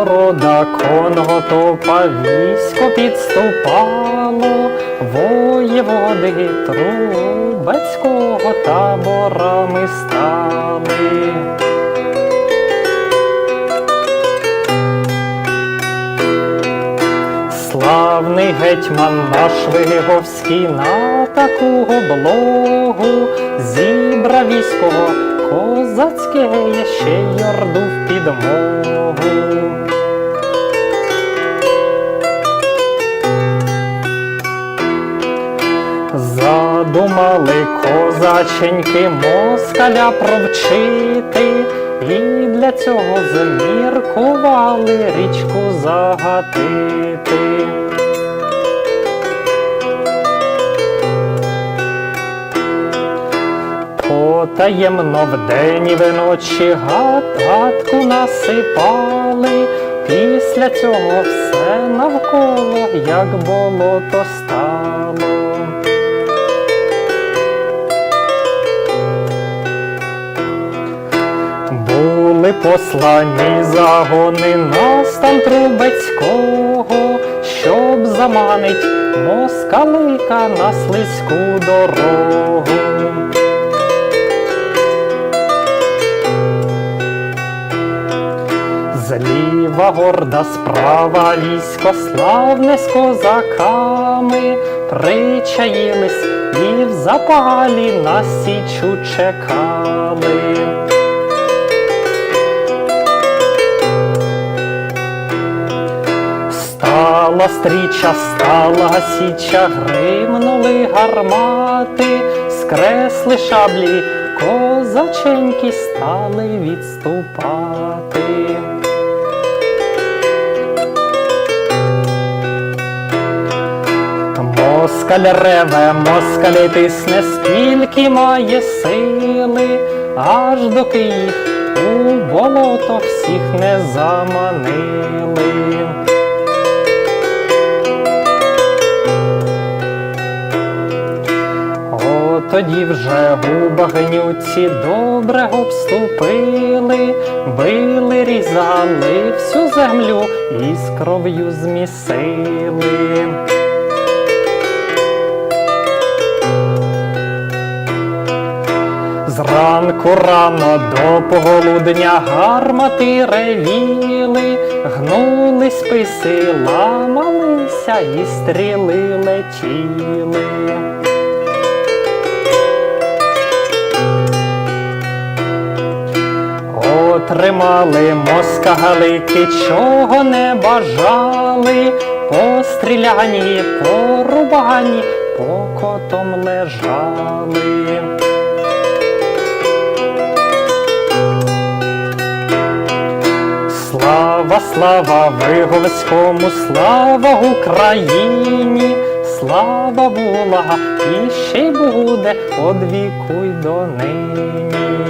Борода конотопа військо підступало, воєводи Трубецького таборами стали. Славний гетьман наш Виговський на таку облогу зібрав військо козацьке ще й орду в підмогу. Задумали козаченьки москаля провчити, і для цього заміркували річку загатити. Потаємно вдень і вночі гадку насипали, після цього все навколо, як болото стало. Послані загони нас там Трубецького, щоб заманить москалика на слизьку дорогу. Зліва горда справа військо славне з козаками причаїлись і в запалі на січу чекали. Стала стріча, стала січа, гримнули гармати, скресли шаблі, козаченьки стали відступати. Москаль реве, москаль тисне, скільки має сили, аж доки їх у болото всіх не заманили. Тоді вже у багнюці добре обступили, били, різали всю землю і з кров'ю змісили. Зранку рано до поголудня гармати ревіли, гнули списи, ламалися і стріли летіли. Отримали москалики, чого не бажали, постріляні, порубані, покотом лежали. Слава, слава Виговському, слава Україні, слава була і ще й буде од віку й до нині.